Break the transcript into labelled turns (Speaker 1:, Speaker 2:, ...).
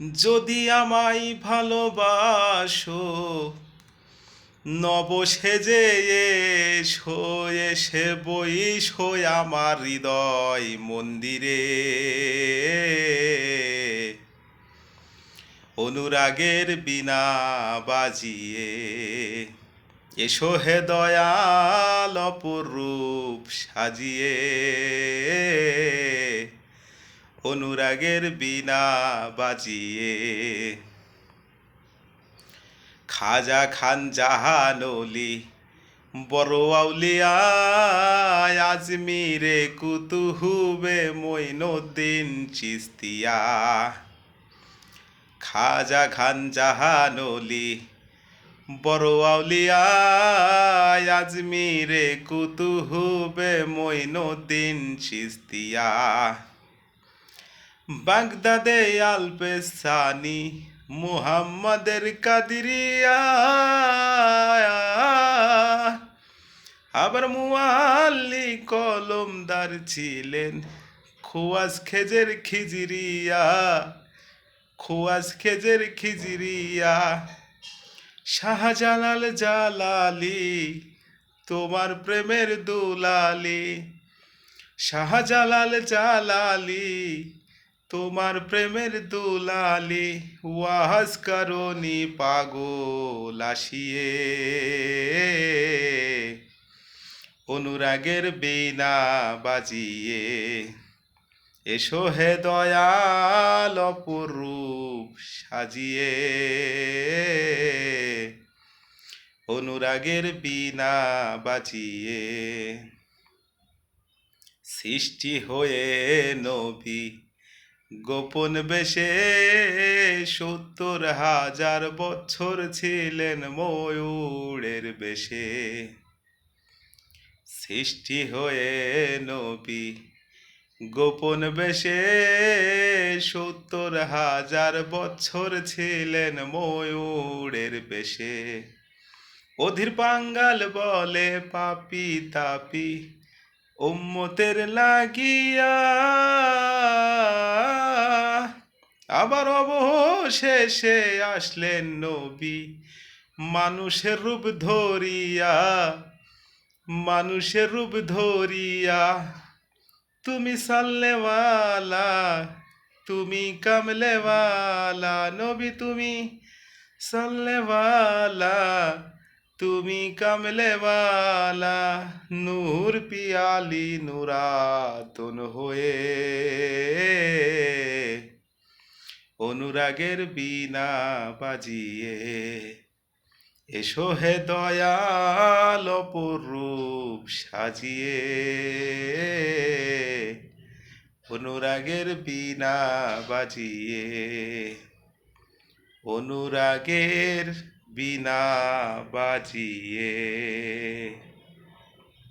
Speaker 1: যদি আমায় ভালোবাসো নব সেজে এসো, এসে বইসো আমার হৃদয় মন্দিরে। অনুরাগের বিনা বাজিয়ে, এসো হে দয়াল অপরূপ সাজিয়ে। অনুরাগের বিনা বাজিয়ে। খাজা খান জাহানলি বড় আউলিয়া, আজমিরে কুতুহুবে মইনুদ্দিন চিস্তিয়া। খাজা খান জাহানলি বড় আউলিয়া, আজমিরে কুতুহুবে মইনুদ্দিন চিস্তিয়া। বাগদাদে আলপেসানি মুহাম্মাদের কাদিরিয়া। আবার মুআল্লি কলমদার ছিলেন খুয়াজ খেজের খিজিরিয়া, খুয়াজ খেজের খিজিরিয়া। শাহজালাল জালালি, তোমার প্রেমের দুলালি। শাহজালাল জালালি তোমার প্রেমের দুলালি ওয়াজ করনি পাগল আসিয়ে। অনুরাগের বিনা বাজিয়ে, এসো হে দয়াল অপরূপ সাজিয়ে। অনুরাগের বিনা বাজিয়ে, সৃষ্টি হয়ে নবী গোপন বেশে সত্তর হাজার বছর ছিলেন ময়ূরের বেশে। সৃষ্টি হয়ে নবী গোপন বেশে সত্তর হাজার বছর ছিলেন ময়ূরের বেশে। অধীর পাঙ্গাল বলে পাপি তাপি উম্মতের লাগিয়া আবার অবশেষে আসলেন নবী। মানুষের রূপ ধরিয়া, মানুষের রূপ ধরিয়া, তুমি সাল্লেওয়ালা, তুমি কামলেওয়ালা, নবী তুমি সাল্লেওয়ালা তুমি কামলেওয়ালা, নূর পিয়ালি নুরাতন হয়ে। অনুরাগের বিনা বাজিয়ে, এসো হে দয়াল অপরূপ সাজিয়ে। অনুরাগের বিনা বাজিয়ে, অনুরাগের বিনা বাজিয়ে